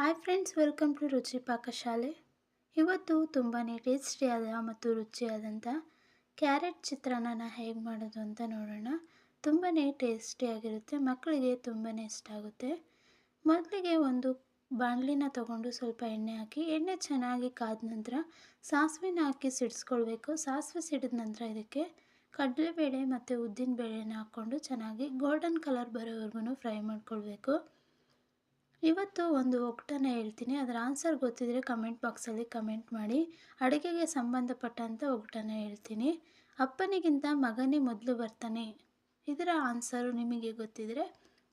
Hi friends welcome to ರುಚಿ ಪಾಕಶಾಲೆ ಇವತ್ತು ತುಂಬಾ ಟೇಸ್ಟಿಯಾದ ಮತ್ತು ರುಚಿಯಾದಂಥ ಕ್ಯಾರೆಟ್ ಚಿತ್ರಾನ್ನ ಹೇಗೆ ಮಾಡೋದು ಅಂತ ನೋಡೋಣ. ತುಂಬಾ ಟೇಸ್ಟಿಯಾಗಿರುತ್ತೆ ಮಕ್ಕಳಿಗೆ ತುಂಬಾ ಇಷ್ಟ ಆಗುತ್ತೆ. ಮೊದಲಿಗೆ ಒಂದು ಬಾಣಲಿನ ತಗೊಂಡು ಸ್ವಲ್ಪ ಎಣ್ಣೆ ಹಾಕಿ, ಎಣ್ಣೆ ಚೆನ್ನಾಗಿ ಕಾದ ನಂತರ ಸಾಸಿವೆನ ಹಾಕಿ ಸಿಡಿಸ್ಕೊಳ್ಬೇಕು. ಸಾಸಿವೆ ಸಿಡಿದ ನಂತರ ಇದಕ್ಕೆ ಕಡಲೆಬೇಳೆ ಮತ್ತು ಉದ್ದಿನ ಬೇಳೆನ ಹಾಕ್ಕೊಂಡು ಚೆನ್ನಾಗಿ ಗೋಲ್ಡನ್ ಕಲರ್ ಬರೋವರೆಗೂ ಫ್ರೈ ಮಾಡ್ಕೊಳ್ಬೇಕು. ಇವತ್ತು ಒಂದು ಒಗ್ಗಟನ ಹೇಳ್ತೀನಿ. ಅದರ ಆನ್ಸರ್ ಗೊತ್ತಿದ್ದರೆ ಕಮೆಂಟ್ ಬಾಕ್ಸಲ್ಲಿ ಕಮೆಂಟ್ ಮಾಡಿ. ಅಡುಗೆಗೆ ಸಂಬಂಧಪಟ್ಟಂಥ ಒಗ್ಗಟನ ಹೇಳ್ತೀನಿ. ಅಪ್ಪನಿಗಿಂತ ಮಗನೇ ಮೊದಲು ಬರ್ತಾನೆ. ಇದರ ಆನ್ಸರು ನಿಮಗೆ ಗೊತ್ತಿದ್ದರೆ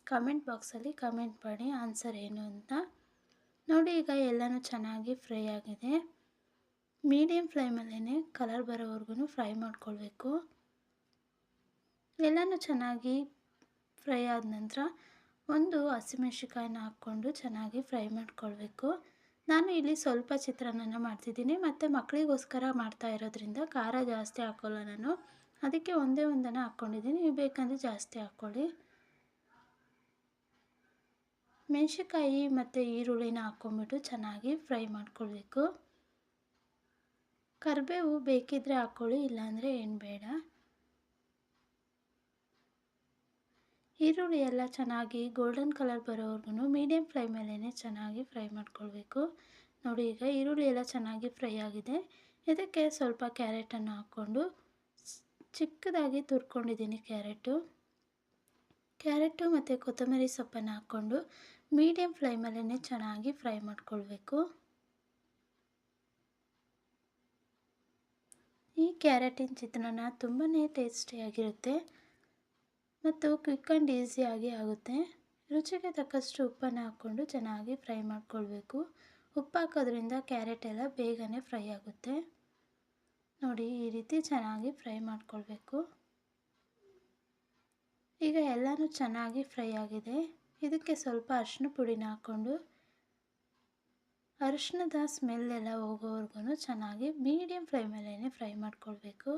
ಕಮೆಂಟ್ ಬಾಕ್ಸಲ್ಲಿ ಕಮೆಂಟ್ ಮಾಡಿ ಆನ್ಸರ್ ಏನು ಅಂತ. ನೋಡಿ, ಈಗ ಎಲ್ಲನೂ ಚೆನ್ನಾಗಿ ಫ್ರೈ ಆಗಿದೆ. ಮೀಡಿಯಮ್ ಫ್ಲೇಮಲ್ಲೇ ಕಲರ್ ಬರೋವರೆಗೂ ಫ್ರೈ ಮಾಡ್ಕೊಳ್ಬೇಕು. ಎಲ್ಲನೂ ಚೆನ್ನಾಗಿ ಫ್ರೈ ಆದ ನಂತರ ಒಂದು ಹಸಿಮೆಣ್ಸಿಕಾಯಿನ ಹಾಕ್ಕೊಂಡು ಚೆನ್ನಾಗಿ ಫ್ರೈ ಮಾಡ್ಕೊಳ್ಬೇಕು. ನಾನು ಇಲ್ಲಿ ಸ್ವಲ್ಪ ಚಿತ್ರಾನ್ನ ಮಾಡ್ತಿದ್ದೀನಿ. ಮತ್ತು ಮಕ್ಕಳಿಗೋಸ್ಕರ ಮಾಡ್ತಾ ಇರೋದ್ರಿಂದ ಖಾರ ಜಾಸ್ತಿ ಹಾಕೋಲ್ಲ ನಾನು. ಅದಕ್ಕೆ ಒಂದೇ ಒಂದನ್ನು ಹಾಕ್ಕೊಂಡಿದ್ದೀನಿ. ನೀವು ಬೇಕಂದರೆ ಜಾಸ್ತಿ ಹಾಕ್ಕೊಳ್ಳಿ. ಮೆಣಸಿಕಾಯಿ ಮತ್ತು ಈರುಳ್ಳಿನ ಹಾಕ್ಕೊಂಬಿಟ್ಟು ಚೆನ್ನಾಗಿ ಫ್ರೈ ಮಾಡ್ಕೊಳ್ಬೇಕು. ಕರಿಬೇವು ಬೇಕಿದ್ದರೆ ಹಾಕ್ಕೊಳ್ಳಿ, ಇಲ್ಲಾಂದರೆ ಏನು ಬೇಡ. ಈರುಳ್ಳಿ ಎಲ್ಲ ಚೆನ್ನಾಗಿ ಗೋಲ್ಡನ್ ಕಲರ್ ಬರೋವರೆಗೂ ಮೀಡಿಯಮ್ ಮೇಲೇ ಚೆನ್ನಾಗಿ ಫ್ರೈ ಮಾಡ್ಕೊಳ್ಬೇಕು. ನೋಡಿ ಈಗ ಈರುಳ್ಳಿ ಎಲ್ಲ ಚೆನ್ನಾಗಿ ಫ್ರೈ ಆಗಿದೆ. ಇದಕ್ಕೆ ಸ್ವಲ್ಪ ಕ್ಯಾರೆಟನ್ನು ಹಾಕ್ಕೊಂಡು ಚಿಕ್ಕದಾಗಿ ತುರ್ಕೊಂಡಿದ್ದೀನಿ ಕ್ಯಾರೆಟು ಕ್ಯಾರೆಟು ಮತ್ತು ಕೊತ್ತಂಬರಿ ಸೊಪ್ಪನ್ನು ಹಾಕ್ಕೊಂಡು ಮೀಡಿಯಮ್ ಮೇಲೇ ಚೆನ್ನಾಗಿ ಫ್ರೈ ಮಾಡ್ಕೊಳ್ಬೇಕು. ಈ ಕ್ಯಾರೆಟಿನ ಚಿತ್ರಾನ್ನ ತುಂಬಾ ಟೇಸ್ಟಿಯಾಗಿರುತ್ತೆ ಮತ್ತು ಕ್ವಿಕ್ ಆ್ಯಂಡ್ ಈಸಿಯಾಗಿ ಆಗುತ್ತೆ. ರುಚಿಗೆ ತಕ್ಕಷ್ಟು ಉಪ್ಪನ್ನು ಹಾಕ್ಕೊಂಡು ಚೆನ್ನಾಗಿ ಫ್ರೈ ಮಾಡಿಕೊಳ್ಬೇಕು. ಉಪ್ಪು ಹಾಕೋದ್ರಿಂದ ಕ್ಯಾರೆಟ್ ಎಲ್ಲ ಬೇಗನೆ ಫ್ರೈ ಆಗುತ್ತೆ. ನೋಡಿ, ಈ ರೀತಿ ಚೆನ್ನಾಗಿ ಫ್ರೈ ಮಾಡಿಕೊಳ್ಬೇಕು. ಈಗ ಎಲ್ಲನೂ ಚೆನ್ನಾಗಿ ಫ್ರೈ ಆಗಿದೆ. ಇದಕ್ಕೆ ಸ್ವಲ್ಪ ಅರಿಶಿನ ಪುಡಿನ ಹಾಕ್ಕೊಂಡು ಅರಿಶಿನದ ಸ್ಮೆಲ್ ಎಲ್ಲ ಹೋಗೋವರೆಗೂ ಚೆನ್ನಾಗಿ ಮೀಡಿಯಮ್ ಫ್ಲೇಮಲ್ಲೇ ಫ್ರೈ ಮಾಡ್ಕೊಳ್ಬೇಕು.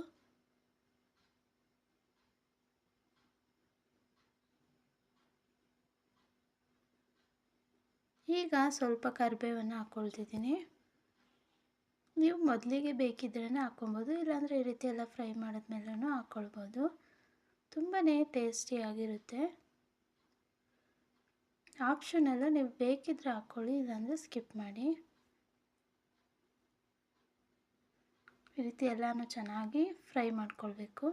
ಈಗ ಸ್ವಲ್ಪ ಕರಿಬೇವನ್ನು ಹಾಕ್ಕೊಳ್ತಿದ್ದೀನಿ ನೀವು ಮೊದಲಿಗೆ ಬೇಕಿದ್ರೇ ಹಾಕ್ಕೊಬೋದು ಇಲ್ಲಾಂದರೆ ಈ ರೀತಿ ಎಲ್ಲ ಫ್ರೈ ಮಾಡಿದ್ಮೇಲೂ ಹಾಕ್ಕೊಳ್ಬೋದು ತುಂಬಾ ಟೇಸ್ಟಿಯಾಗಿರುತ್ತೆ ಆಪ್ಷನಲ್ಲ ನೀವು ಬೇಕಿದ್ರೆ ಹಾಕ್ಕೊಳ್ಳಿ, ಇಲ್ಲಾಂದರೆ ಸ್ಕಿಪ್ ಮಾಡಿ. ಈ ರೀತಿ ಎಲ್ಲನೂ ಚೆನ್ನಾಗಿ ಫ್ರೈ ಮಾಡ್ಕೊಳ್ಬೇಕು.